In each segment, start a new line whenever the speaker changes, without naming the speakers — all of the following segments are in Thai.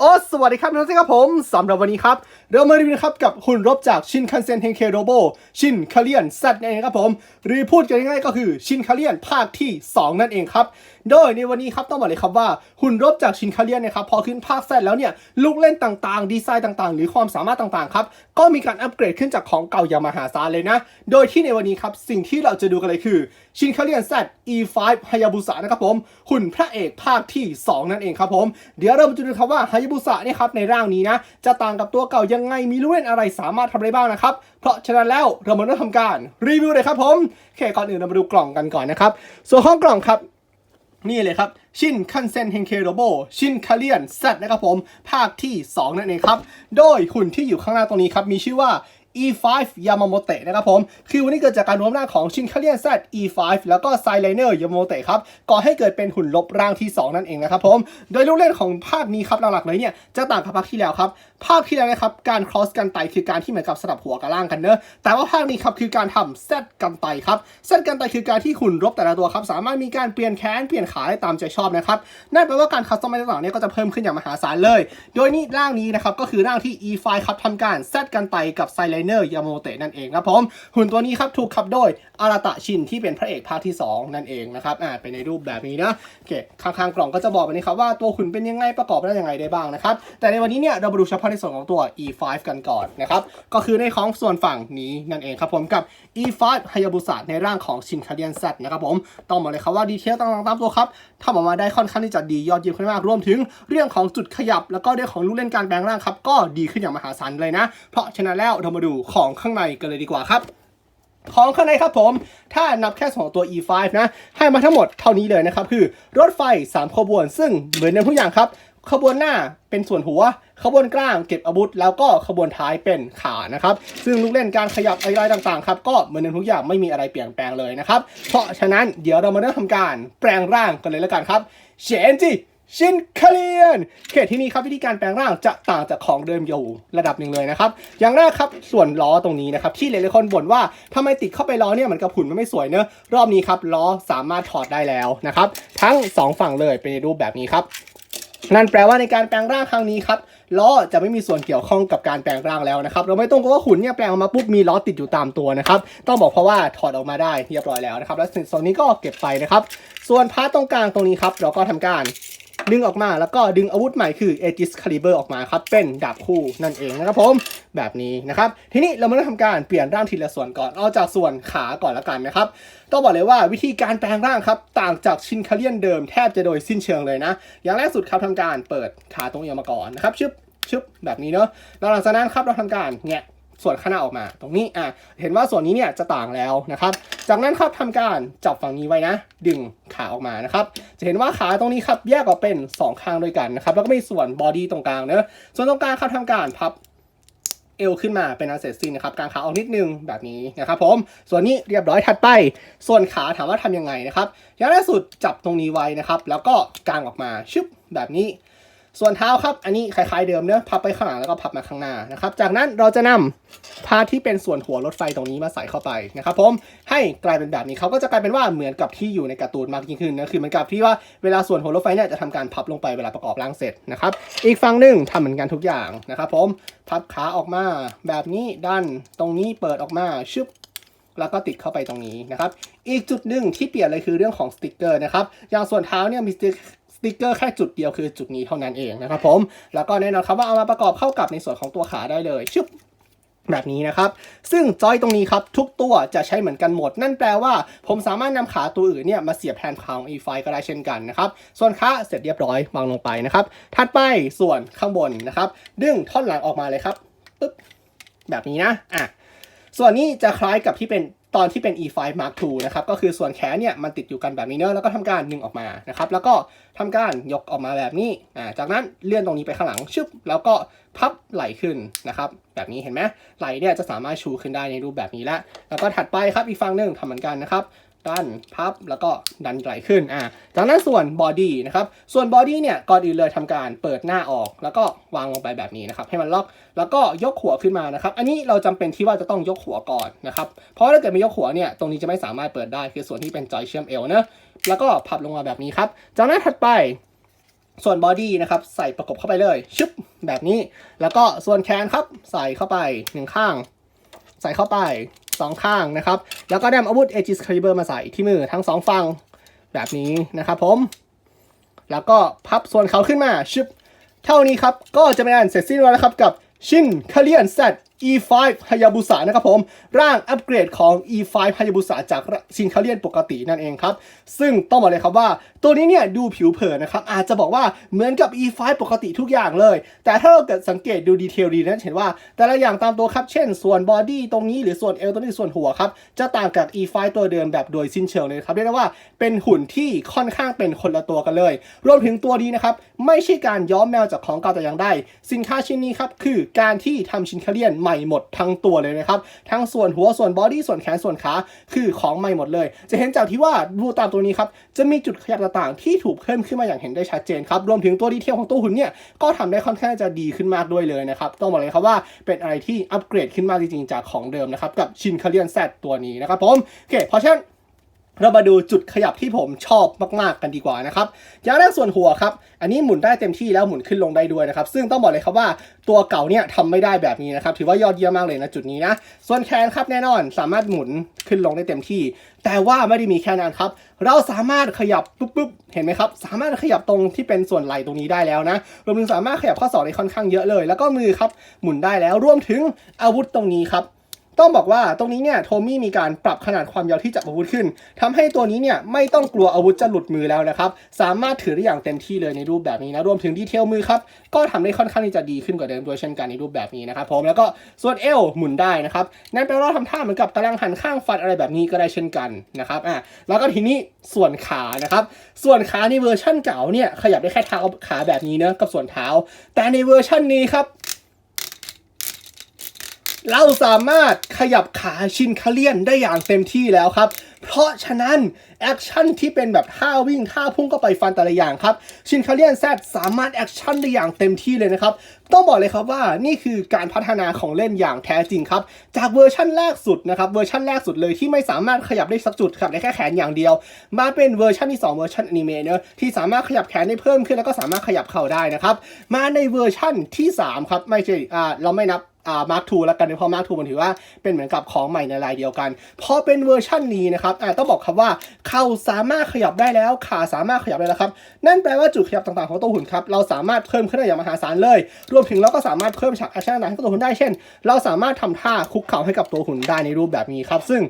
โอ้สวัสดีครับทุกท่านครับผมสำหรับวันนี้ครับ เรามารีวิวครับกับหุ่นรบจากชินคันเซ็นเทนเคโรโบชินคาเลียนซันั่นเองครับผม หรือพูดกันง่ายๆก็คือชินคาเลียนภาคที่ 2 นั่นเองครับ โดยในวันนี้ครับต้องบอกเลยครับว่าหุ่นรบจากชินคาเลียนเนะครับพอขึ้นภาคแซดแล้วเนี่ยลูกเล่นต่างๆ ดีไซน์ต่างๆ หรือความสามารถต่างๆครับก็มีการอัปเกรดขึ้นจากของเก่าอย่างมหาศาลเลยนะ โดยที่ในวันนี้ครับสิ่งที่เราจะดูกันเลยคือ ชินคาเลียน Z E5 ฮายาบุสะนะครับผมหุ่นพระเอกภาคที่ 2 นั่นเองครับผม เดี๋ยวเรามาดูครับว่าฮายาบุสะเนี่ยครับในร่างนี้นะ จะต่างกับตัวเก่ายังไงมีลูกเล่นอะไรสามารถทำได้บ้างนะครับ เพราะฉะนั้นแล้วเรามาเริ่มทำการรีวิวเลยครับผมโอเคก่อนอื่นเรามาดูกล่องกันก่อนนะครับส่วนห้องกล่องครับนี่เลยครับ ชินคันเซนเฮนเคโรโบชินคาเลียนแซดนะครับผม ภาคที่ 2 นั่นเองครับ โดยหุ่นที่อยู่ข้างหน้าตรงนี้ครับ มีชื่อว่า E5 Yamamote นะครับผมคือวันนี้เกิดจากการรวมร่างของชินคาเลียน Z E5 แล้วก็ไซไลเนอร์ Yamamote ครับก่อให้เกิดเป็นหุ่นลบร่างที่ 2 นั่นเองนะครับผม โดยลูกเล่นของภาคนี้ครับหลักๆเลยเนี่ยจะต่างกับภาคที่แล้วครับภาคที่แล้วนะครับการ cross กันไตคือการที่เหมือนกับสลับหัวกับร่างกันเนอะแต่ว่าภาคนี้ครับคือการทำ Z กันไตครับ Z กันไตคือการที่หุ่นรบแต่ละตัวครับสามารถมีการเปลี่ยนแขนเปลี่ยนขาได้ตามใจชอบนะครับนั่นแปลว่าการคัสตอมไมต่างๆเนี่ยก็จะเพิ่มขึ้นอย่างมหาศาลเลย โดยนี่ร่างนี้นะครับก็คือร่างที่ E5 ครับทำการ Z กันไตกับไซไลเนอร์ยาโมเตนั่นเองครับผมหุ่นตัวนี้ครับถูกขับโดยอาราตะชินที่เป็นพระเอกภาคที่ 2 นั่นเองนะครับอ่าเป็นในรูปแบบนี้นะโอเคข้างๆกล่องก็จะบอกไปนี้ครับว่าตัวหุ่นเป็นยังไงประกอบได้ยังไงได้บ้างนะครับแต่ในวันนี้เนี่ยเรามาดูเฉพาะในส่วนของตัว E5 กันก่อนนะครับก็คือในของส่วนฝั่งนี้นั่นเองครับผมกับ E5 ฮายาบุสะในร่างของชินคาเดียนซันะครับผมต้องบอกเลยครับว่าดีเทลต่างๆตามตัวครับทำออกมาได้ค่อนข้างที่จะดียอดเยี่ยมขึ้นมากรวมถึงเรื่องของจุดขยับ แล้วก็เรื่องของลูกเล่นการแปลงร่างครับก็ดีขึ้นอย่างมหาศาลเลยนะ เพราะฉะนั้นแล้วเรามาดูของข้างในกันเลยดีกว่าครับ ของข้างในครับผม ถ้านับแค่สองตัว E5 นะ ให้มาทั้งหมดเท่านี้เลยนะครับ คือรถไฟ 3 ขบวน ซึ่งเหมือนเดิมทุกอย่างครับ ขบวนหน้าเป็นส่วนหัว ขบวนกลางเก็บอาวุธ แล้วก็ขบวนท้ายเป็นขานะครับ ซึ่งลูกเล่นการขยับอะไรต่างๆครับก็เหมือนเดิมทุกอย่างไม่มีอะไรเปลี่ยนแปลงเลยนะครับ เพราะฉะนั้นเดี๋ยวเรามาเริ่มทำการแปลงร่างกันเลยแล้วกันครับเชนจิ ชินคาเลียน เขตที่นี่ครับวิธีการแปลงร่างจะต่างจากของเดิมอยู่ระดับหนึ่งเลยนะครับ อย่างแรกครับส่วนล้อตรงนี้นะครับ ที่หลายๆคนบ่นว่าทำไมติดเข้าไปล้อเนี่ยมือนกับหุ่นมันไม่สวยเนอะรอบนี้ครับล้อสามารถถอดได้แล้วนะครับ ทั้งสองฝั่งเลยเป็นรูปแบบนี้ครับนั่นแปลว่าในการแปลงร่างครั้งนี้ครับล้อจะไม่มีส่วนเกี่ยวข้องกับการแปลงร่างแล้วนะครับ เราไม่ต้องกลัวว่าหุ่นเนี่ยแปลงออกมาปุ๊บมีล้อติดอยู่ตามตัวนะครับ ต้องบอกเพราะว่าถอดออกมาได้เรียบร้อยแล้วนะครับ แล้วส่วนนี้ก็เก็บไปนะครับ ส่วนพาร์ตตรงกลางตรงนี้ครับเราก็ทำการ ดึงออกมาแล้วก็ดึงอาวุธใหม่คือ Aegis Caliber ออกมาครับ เป็นดาบคู่นั่นเองนะครับผมแบบนี้นะครับ ทีนี้เรามาเริ่มทำการเปลี่ยนร่างทีละส่วนก่อนเอาจากส่วนขาก่อนละกันนะครับต้องบอกเลยว่าวิธีการแปลงร่างครับ ต่างจากชินคาเลียนเดิมแทบจะโดยสิ้นเชิงเลยนะ อย่างแรกสุดครับทำการเปิดขาตรงเอวมาก่อนนะครับชึบชึบแบบนี้เนาะแล้วหลังจากนั้นครับเราทำการแงะ ส่วนข้างหน้าออกมา ตรงนี้อะเห็นว่าส่วนนี้เนี่ยจะต่างแล้วนะครับ จากนั้นครับทำการจับฝั่งนี้ไว้นะ ดึงขาออกมานะครับ จะเห็นว่าขาตรงนี้ครับแยกออกเป็น 2 ข้างด้วยกันนะครับ แล้วก็มีส่วนบอดี้ตรงกลางเนอะส่วนตรงกลางครับทำการพับเอวขึ้นมาเป็นอันเสร็จสิ้นนะครับกางขาออกนิดนึงแบบนี้นะครับผมส่วนนี้เรียบร้อยถัดไป ส่วนขาถามว่าทำยังไงนะครับอย่างแรกสุดจับตรงนี้ไว้นะครับ แล้วก็กางออกมาชึบแบบนี้ ส่วนเท้าครับ อันนี้คล้ายๆเดิมเนอะพับไปข้างหลังแล้วก็พับมาข้างหน้านะครับ จากนั้นเราจะนำพาร์ทที่เป็นส่วนหัวรถไฟตรงนี้มาใส่เข้าไปนะครับผมให้กลายเป็นแบบนี้เขาก็จะกลายเป็นว่าเหมือนกับที่อยู่ในการ์ตูนมากยิ่งขึ้นนะคือเหมือนกับที่ว่าเวลาส่วนหัวรถไฟเนี่ยจะทำการพับลงไปเวลาประกอบร่างเสร็จนะครับ อีกฝั่งหนึ่งทำเหมือนกันทุกอย่างนะครับผมพับขาออกมาแบบนี้ดันตรงนี้เปิดออกมาชึบแล้วก็ติดเข้าไปตรงนี้นะครับ อีกจุดหนึ่งที่เปลี่ยนเลยคือเรื่องของสติกเกอร์นะครับ อย่างส่วนเท้าเนี่ยมีสติก ติกเกอร์แค่จุดเดียวคือจุดนี้เท่านั้นเองนะครับผม แล้วก็แน่นอนครับว่าเอามาประกอบเข้ากับในส่วนของตัวขาได้เลยชึบแบบนี้นะครับ ซึ่งจอยตรงนี้ครับ ทุกตัวจะใช้เหมือนกันหมด นั่นแปลว่าผมสามารถนำขาตัวอื่นเนี่ยมาเสียบแทนขาของ E5 ก็ได้เช่นกันนะครับ ส่วนขาเสร็จเรียบร้อยวางลงไปนะครับ ถัดไปส่วนข้างบนนะครับ ดึงท่อนหลังออกมาเลยครับปึ๊บแบบนี้นะอะส่วนนี้จะคล้ายกับที่เป็น ตอนที่เป็น E5 Mark II นะครับก็คือส่วนแขนเนี่ยมันติดอยู่กันแบบนี้เนอะแล้วก็ทำการดึงออกมานะครับแล้วก็ทำการยกออกมาแบบนี้อ่าจากนั้นเลื่อนตรงนี้ไปข้างหลังชึบแล้วก็พับไหลขึ้นนะครับแบบนี้เห็นไหมไหลเนี่ยจะสามารถชูขึ้นได้ในรูปแบบนี้แล้วแล้วก็ถัดไปครับอีกฝั่งหนึ่งทำเหมือนกันนะครับ ดันพับแล้วก็ดันไหลขึ้นอ่าจากนั้นส่วนบอดี้นะครับส่วนบอดี้เนี่ยก่อนอื่นเลยทำการเปิดหน้าออก แล้วก็วางลงไปแบบนี้นะครับให้มันล็อกแล้วก็ยกหัวขึ้นมานะครับ อันนี้เราจำเป็นที่ว่าจะต้องยกหัวก่อนนะครับเพราะถ้าเกิดไม่ยกหัวเนี่ยตรงนี้จะไม่สามารถเปิดได้คือส่วนที่เป็นจอยเชื่อมเอวเนะแล้วก็พับลงมาแบบนี้ครับจากนั้นถัดไปส่วนบอดี้นะครับใส่ประกบเข้าไปเลยชึบแบบนี้ แล้วก็ส่วนแขนครับใส่เข้าไปหนึ่งข้าง ใส่เข้าไป สองข้างนะครับ แล้วก็นำอาวุธ Aegis Caliber มาใส่ที่มือทั้งสองฝั่งแบบนี้นะครับผม แล้วก็พับส่วนเขาขึ้นมาชึบ เท่านี้ครับ ก็จะเป็นอันเสร็จสิ้นแล้วนะครับกับชินคาเลียนเซต E5 ฮายาบุสะนะครับผม ร่างอัปเกรดของ E5 ฮายาบุสะจากชินคาเลียนปกตินั่นเองครับ ซึ่งต้องบอกเลยครับว่า ตัวนี้เนี่ยดูผิวเผินนะครับ อาจจะบอกว่าเหมือนกับ E5 ปกติทุกอย่างเลย แต่ถ้าเราเกิดสังเกตดูดีเทลดีนั้นเห็นว่า แต่ละอย่างตามตัวครับ เช่นส่วนบอดี้ตรงนี้หรือส่วนเอวตรงนี้ส่วนหัวครับ จะต่างกับ E5 ตัวเดิมแบบโดยสิ้นเชิงเลยครับเรียกได้ว่าเป็นหุ่นที่ค่อนข้างเป็นคนละตัวกันเลย รวมถึงตัวนี้นะครับไม่ใช่การย้อมแมวจากของเก่าแต่อย่างใดสินค้าชิ้นนี้ครับคือการที่ทำชิ้นคาเลียนใหม่หมดทั้งตัวเลยนะครับ ทั้งส่วนหัวส่วนบอดี้ส่วนแขนส่วนขาคือของใหม่หมดเลย จะเห็นจากที่ว่าดูตามตัวนี้ครับ จะมีจุดขยับต่างๆ ที่ถูกเพิ่มขึ้นมาอย่างเห็นได้ชัดเจนครับ รวมถึงตัวดีเทลของตัวหุ่นเนี่ย ก็ทำได้ค่อนข้างจะดีขึ้นมากด้วยเลยนะครับ ต้องบอกเลยครับว่าเป็นอะไรที่อัปเกรดขึ้นมากจริงๆจากของเดิมนะครับกับชินคาเลียนแซตัวนี้นะครับผมโอเคเพราะฉะนั้น เรามาดูจุดขยับที่ผมชอบมาก ๆ กันดีกว่านะครับอย่างแรกส่วนหัวครับ อันนี้หมุนได้เต็มที่แล้วหมุนขึ้นลงได้ด้วยนะครับ ซึ่งต้องบอกเลยครับว่าตัวเก่าเนี่ยทำไม่ได้แบบนี้นะครับ ถือว่ายอดเยี่ยมมากเลยนะจุดนี้นะ ส่วนแขนครับแน่นอนสามารถหมุนขึ้นลงได้เต็มที่ แต่ว่าไม่ได้มีแค่นั้นครับ เราสามารถขยับปุ๊บปุ๊บเห็นไหมครับ สามารถขยับตรงที่เป็นส่วนไหล่ตรงนี้ได้แล้วนะ รวมถึงสามารถขยับข้อศอกได้ค่อนข้างเยอะเลย แล้วก็มือครับหมุนได้แล้ว รวมถึงอาวุธตรงนี้ครับ ต้องบอกว่าตรงนี้เนี่ยโทมี่มีการปรับขนาดความยาวที่จับอาวุธขึ้นทำให้ตัวนี้เนี่ยไม่ต้องกลัวอาวุธจะหลุดมือแล้วนะครับ สามารถถือได้อย่างเต็มที่เลยในรูปแบบนี้นะ รวมถึงดีเทลมือครับ ก็ทำได้ค่อนข้างที่จะดีขึ้นกว่าเดิมด้วยเช่นกันในรูปแบบนี้นะครับผมแล้วก็ส่วนเอวหมุนได้นะครับนั่นแปลว่าทำท่าเหมือนกับกำลังหันข้างฟันอะไรแบบนี้ก็ได้เช่นกันนะครับอะแล้วก็ทีนี้ส่วนขานะครับส่วนขาในเวอร์ชั่นเก่าเนี่ยขยับได้แค่เท้าขาแบบนี้เนอะกับส่วนเท้า แต่ในเวอร์ชั่นนี้ครับ เราสามารถขยับขาชินคาเลียนได้อย่างเต็มที่แล้วครับ เพราะฉะนั้นแอคชั่นที่เป็นแบบท่าวิ่งท่าพุ่งก็ไปฟันแต่ละอย่างครับ ชินคาเลียนแซดสามารถแอคชั่นได้อย่างเต็มที่เลยนะครับ ต้องบอกเลยครับว่านี่คือการพัฒนาของเล่นอย่างแท้จริงครับ จากเวอร์ชั่นแรกสุดนะครับเวอร์ชั่นแรกสุดเลยที่ไม่สามารถขยับได้สักจุดขยับได้แค่แขนอย่างเดียว มาเป็นเวอร์ชันที่ 2 เวอร์ชันอนิเมะเนอะที่สามารถขยับแขนได้เพิ่มขึ้นแล้วก็สามารถขยับเข่าได้นะครับมาในเวอร์ชั่นที่สามครับไม่ใช่อ่าเราไม่นับ อ่ามาร์คทูแล้วกันเพราะมาร์คทูมันถือว่าเป็นเหมือนกับของใหม่ในรายเดียวกัน พอเป็นเวอร์ชั่นนี้นะครับอ่าต้องบอกครับว่าเข่าสามารถขยับได้แล้วขาสามารถขยับได้แล้วครับ นั่นแปลว่าจุดขยับต่างๆของตัวหุ่นครับเราสามารถเพิ่มขึ้นได้อย่างมหาศาลเลย รวมถึงเราก็สามารถเพิ่มฉากแอคชั่นต่างๆให้กับตัวหุ่นได้เช่น เราสามารถทำท่าคุกเข่าให้กับตัวหุ่นได้ในรูปแบบนี้ครับ ซึ่ง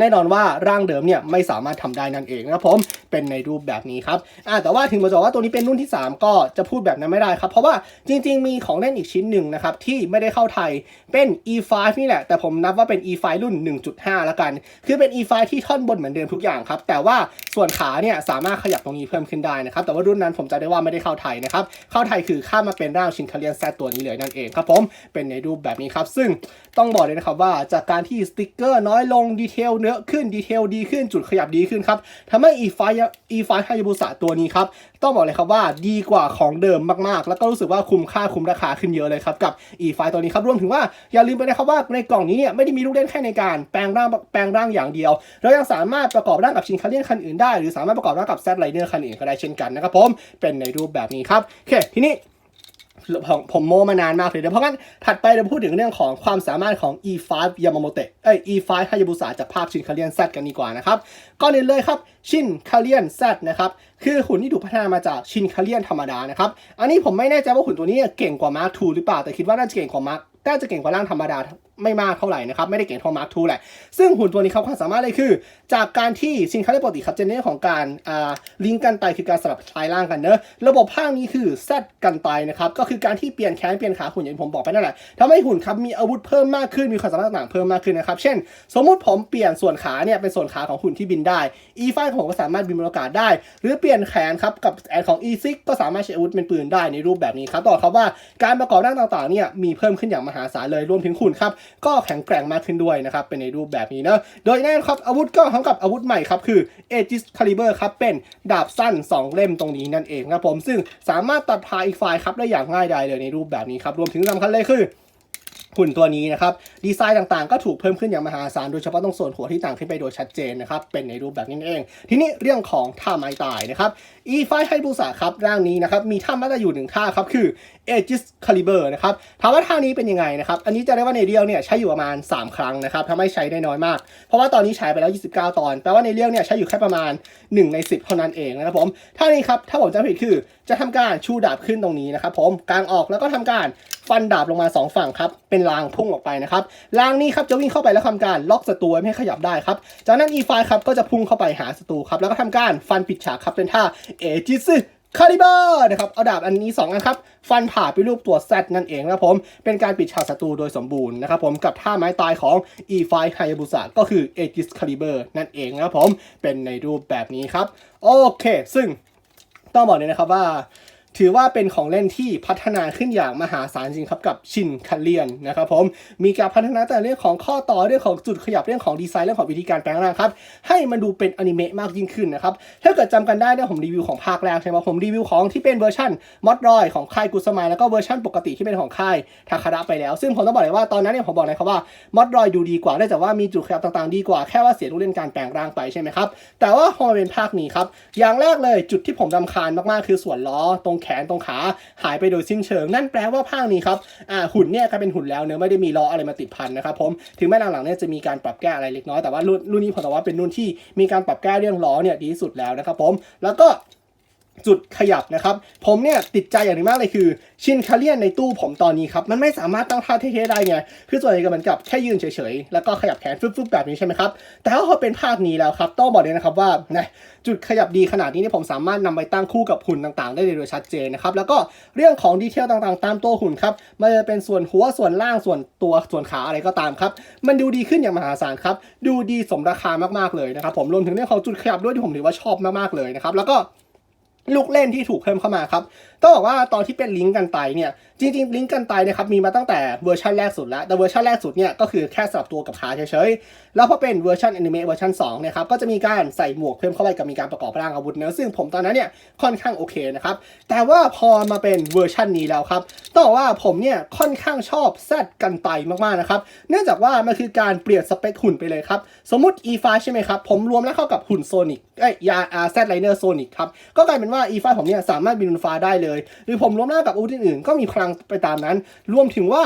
แน่นอนว่าร่างเดิมเนี่ยไม่สามารถทำได้นั่นเองนะครับผมเป็นในรูปแบบนี้ครับอ่าแต่ว่าถึงมาบอกว่าตัวนี้เป็นรุ่นที่ 3 ก็จะพูดแบบนั้นไม่ได้ครับ เพราะว่าจริง ๆ มีของเล่นอีกชิ้นหนึ่งนะครับที่ไม่ได้เข้าไทยเป็น E5 นี่แหละ แต่ผมนับว่าเป็น E5 รุ่น 1.5 ละกัน คือเป็น E5 ที่ท่อนบนเหมือนเดิมทุกอย่างครับ แต่ว่าส่วนขาเนี่ยสามารถขยับตรงนี้เพิ่มขึ้นได้นะครับ แต่ว่ารุ่นนั้นผมจะได้ว่าไม่ได้เข้าไทยนะครับ เข้าไทยคือข้ามมาเป็นร่างชินคาเลียนแซตัวนี้เลยนั่นเองครับผม เป็นในรูปแบบนี้ครับ ซึ่งต้องบอกเลยนะครับว่าจากการที่สติกเกอร์น้อยลงดีเทลเนื้อะขึ้นดีเทลดีขึ้นจุดขยับดีขึ้นครับทำให้ e5 e5 ฮายาบุสะตัวนี้ครับ ต้องบอกเลยครับว่าดีกว่าของเดิมมากๆ แล้วก็รู้สึกว่าคุ้มค่าคุ้มราคาขึ้นเยอะเลยครับ กับ e5 ตัวนี้ครับรวมถึงว่าอย่าลืมไปนะครับว่าในกล่องนี้เนี่ยไม่ได้มีลูกเล่นแค่ในการแปลงร่างแปลงร่างอย่างเดียว เรายังสามารถประกอบร่างกับชินคาเลียนคันอื่นได้ หรือสามารถประกอบร่างกับแซดไรเดอร์คันอื่นก็ได้เช่นกันนะครับผมเป็นในรูปแบบนี้ครับโอเคทีนี้ ผมผมโมมานานมากเลยนะเพราะงั้นถัดไปเราพูดถึงเรื่องของความสามารถของ E5 ยามาโมเตะเอ้ย E5 ฮายาบุสะจากภาคชินคาเลียนแซกันดีกว่านะครับก่อนอื่นเลยครับชินคาเลียนแซนะครับคือหุ่นที่ถูกพัฒนามาจากชินคาเลียนธรรมดานะครับอันนี้ผมไม่แน่ใจว่าหุ่นตัวนี้เก่งกว่ามาร์ค2หรือเปล่าแต่คิดว่าน่าจะเก่งกว่ามาร์คน่าจะเก่งกว่าร่างธรรมดา ไม่มากเท่าไหร่นะครับ ไม่ได้เก่งเท่ามาร์ค2แหละ ซึ่งหุ่นตัวนี้ครับความสามารถเลยคือ จากการที่ชินคาเลียนปกติครับเจเน้นของการอ่าลิงก์กันไตคือการสลับคลายร่างกันเนอะระบบภาคนี้คือแซดกันไตนะครับก็คือการที่เปลี่ยนแขนเปลี่ยนขาหุ่นอย่างที่ผมบอกไปนั่นแหละทำให้หุ่นครับมีอาวุธเพิ่มมากขึ้นมีความสามารถต่างๆเพิ่มมากขึ้นนะครับเช่น สมมุติผมเปลี่ยนส่วนขาเนี่ยเป็นส่วนขาของหุ่นที่บินได้ E5 ของผมก็สามารถบินบนอากาศได้ หรือเปลี่ยนแขนครับกับแขนของ E6 ก็สามารถใช้อาวุธเป็นปืนได้ในรูปแบบนี้ครับต่อครับว่าการประกอบร่างต่างๆเนี่ยมีเพิ่มขึ้นอย่างมหาศาลเลยรวมถึงหุ่นครับก็แข็งแกร่งมากขึ้นด้วยนะครับ เป็นในรูปแบบนี้เนอะโดยแน่นครับอาวุธก็พร้อมกับอาวุธใหม่ครับคือ Aegis Caliber ครับเป็นดาบสั้น 2 เล่มตรงนี้นั่นเองนะผมซึ่งสามารถตัดพาอีกฝ่ายครับได้อย่างง่ายดายเลยในรูปแบบนี้ครับรวมถึงสำคัญเลยคือ หุ่นตัวนี้นะครับดีไซน์ต่างๆ ก็ถูกเพิ่มขึ้นอย่างมหาศาลโดยเฉพาะตรงส่วนหัวที่ต่างขึ้นไปโดยชัดเจนนะครับเป็นในรูปแบบนี้เอง ทีนี้เรื่องของท่าไม้ตายนะครับ E5 ไฟไฮบูสะครับร่างนี้นะครับมีท่าม้ตาอยู่หนึ่งท่าครับคือ Aegis Caliber นะครับถามว่าท่านี้เป็นยังไงนะครับอันนี้จะเรียกว่าในเรียวเนี่ยใช้อยู่ประมาณ 3 ครั้งนะครับทำให้ใช้ได้น้อยมาก เพราะว่าตอนนี้ใช้ไปแล้ว 29 ตอนแปลว่าในเรียวเนี่ยใช้อยู่แค่ประมาณ 1 ใน 10 เท่านั้นเองนะครับผมท่านี้ครับถ้าผมจำผิดคือจะทำการชูดาบขึ้นตรงนี้นะครับผมกางออกแล้วก็ทำการ ฟันดาบลงมา 2 ฝั่งครับเป็นรางพุ่งออกไปนะครับรางนี้ครับจะวิ่งเข้าไปแล้วทำการล็อกศัตรูไม่ให้ขยับได้ครับจากนั้น E5 ครับก็จะพุ่งเข้าไปหาศัตรูครับแล้วก็ทำการฟันปิดฉากครับเป็นท่าเอจิสคาลิเบอร์นะครับเอาดาบอันนี้ 2 อันครับ ฟันผ่าไปรูปตัว Z นั่นเองนะครับผม เป็นการปิดฉากศัตรูโดยสมบูรณ์นะครับผมกับท่าไม้ตายของ E5 Hayabusa ก็คือ Aegis Caliber นั่นเองนะครับผมเป็นในรูปแบบนี้ครับ โอเค ซึ่งต้องบอกเลยนะครับว่า ถือว่าเป็นของเล่นที่พัฒนาขึ้นอย่างมหาศาลจริงครับกับชินคันเลียนนะครับผมมีการพัฒนาแต่เรื่องของข้อต่อเรื่องของจุดขยับเรื่องของดีไซน์เรื่องของวิธีการแปลงร่างครับให้มันดูเป็นอนิเมะมากยิ่งขึ้นนะครับถ้าเกิดจำกันได้เนี่ยผมรีวิวของภาคแรกใช่ไหมผมรีวิวของที่เป็นเวอร์ชันมอดรอยของค่ายกุสมายแล้วก็เวอร์ชันปกติที่เป็นของค่ายทาคาระไปแล้ว ซึ่งผมต้องบอกเลยว่าตอนนั้นเนี่ยผมบอกเลยครับว่ามอดรอยดูดีกว่าได้แต่ว่ามีจุดขยับต่างๆดีกว่าแค่ว่าเสียลูกเล่นการแปลงร่างไปใช่ไหมครับแต่ว่าพอเป็นภาคนี้ครับอย่างแรกเลยจุดที่ผมรำคาญมากๆคือส่วนล้อตรงแขนตรงขาหายไปโดยสิ้นเชิง นั่นแปลว่าภาคนี้ครับอ่าหุ่นเนี่ยกลายเป็นหุ่นแล้วเนื้อไม่ได้มีล้ออะไรมาติดพันนะครับผมถึงแม้หลังๆเนี่ยจะมีการปรับแก้อะไรเล็กน้อยแต่ว่ารุ่นรุ่นนี้ผมว่าเป็นรุ่นที่มีการปรับแก้เรื่องล้อเนี่ยดีที่สุดแล้วนะครับผมแล้วก็ จุดขยับนะครับ ผมเนี่ยติดใจอย่างนึงมากเลยคือ ชินคาเลียนในตู้ผมตอนนี้ครับ มันไม่สามารถตั้งท่าเท่ๆได้ไง คือส่วนใหญ่ก็เหมือนกับแค่ยืนเฉยๆ แล้วก็ขยับแขนฟึบๆแบบนี้ใช่ไหมครับ แต่ถ้าพอเป็นภาคนี้แล้วครับ ต้องบอกเลยนะครับว่านะจุดขยับดีขนาดนี้เนี่ยผมสามารถนำไปตั้งคู่กับหุ่นต่างๆ ได้เลยโดยชัดเจนนะครับ แล้วก็เรื่องของดีเทลต่างๆ ตามตัวหุ่นครับไมันจะเป็นส่วนหัวส่วนล่างส่วนตัวส่วนขาอะไรก็ตามครับ มันดูดีขึ้นอย่างมหาศาลครับ ดูดีสมราคามากๆเลยนะครับ ผมรวมถึงเรื่องของจุดขยับด้วยที่ผมถือว่าชอบมากๆเลยนะครับ แล้วก็ ลูกเล่นที่ถูกเพิ่มเข้ามาครับต้องบอกว่าตอนที่เป็นลิงก์กันไตเนี่ยจริงๆลิงก์กันไตเนะครับมีมาตั้งแต่เวอร์ชันแรกสุดแล้วแต่เวอร์ชันแรกสุดเนี่ยก็คือแค่สลับตัวกับขาเฉยๆแล้วพอเป็นเวอร์ชันอนิเมะเวอร์ชัน2นี่ยครับก็จะมีการใส่หมวกเพิ่มเข้าไปกับมีการประกอบร่างอาวุธเนื้อะซึ่งผมตอนนั้นเนี่ยค่อนข้างโอเคนะครับแต่ว่าพอมาเป็นเวอร์ชันนี้แล้วครับต้องบอกว่าผมเนี่ยค่อนข้างชอบแซดกันไตมากๆนะครับเนื่องจากว่ามันคือการเปลี่ยนสเปคหุ่นไปเลยครับสมมติ E5 ใช่ไหมครับผมรวมแล้วเข้ากับหุ่นโซนิกเอ้ยยาอาแซดไลเนอร์โซนิกครับก็กลายเป็นว่า E5 ผมเนี่ยสามารถบินบนฟ้าได้เลย หรือผมรวมหน้ากับอาวุธอื่นๆก็มีพลังไปตามนั้น รวมถึงว่า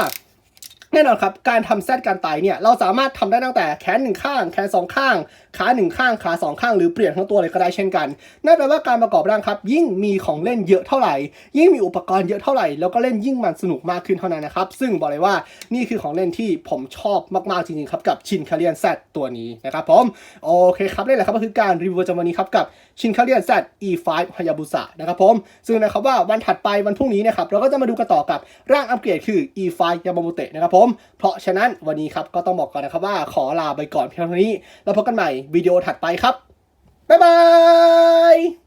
แน่นอนครับ การทำแซดการตายเนี่ย เราสามารถทำได้ตั้งแต่แขนหนึ่งข้าง แขนสองข้าง ขาหนึ่งข้างขาสองข้างหรือเปลี่ยนทั้งตัวเลยก็ได้เช่นกันนั่นแปลว่าการประกอบร่างครับ ยิ่งมีของเล่นเยอะเท่าไหร่ ยิ่งมีอุปกรณ์เยอะเท่าไหร่ แล้วก็เล่นยิ่งมันสนุกมากขึ้นเท่านั้นนะครับ ซึ่งบอกเลยว่านี่คือของเล่นที่ผมชอบมากๆจริงๆครับกับชินคาเรียนแซตัวนี้นะครับผมโอเคครับนี่แหละครับก็คือการรีวิวจำวันนี้ครับกับชินคาเรียนแซ E5 ฮายาบุสะนะครับผมซึ่งนะครับว่าวันถัดไปวันพรุ่งนี้นะครับเราก็จะมาดูกันต่อกับร่างอัปเกรดคือ E5 ยามามุเตะนะครับผมเพราะฉะนั้นวันนี้ครับก็ต้องบอกก่อนนะครับว่าขอลาไปก่อนเพียงเท่านี้ แล้วพบกันใหม่วิดีโอถัดไปครับ บ๊ายบาย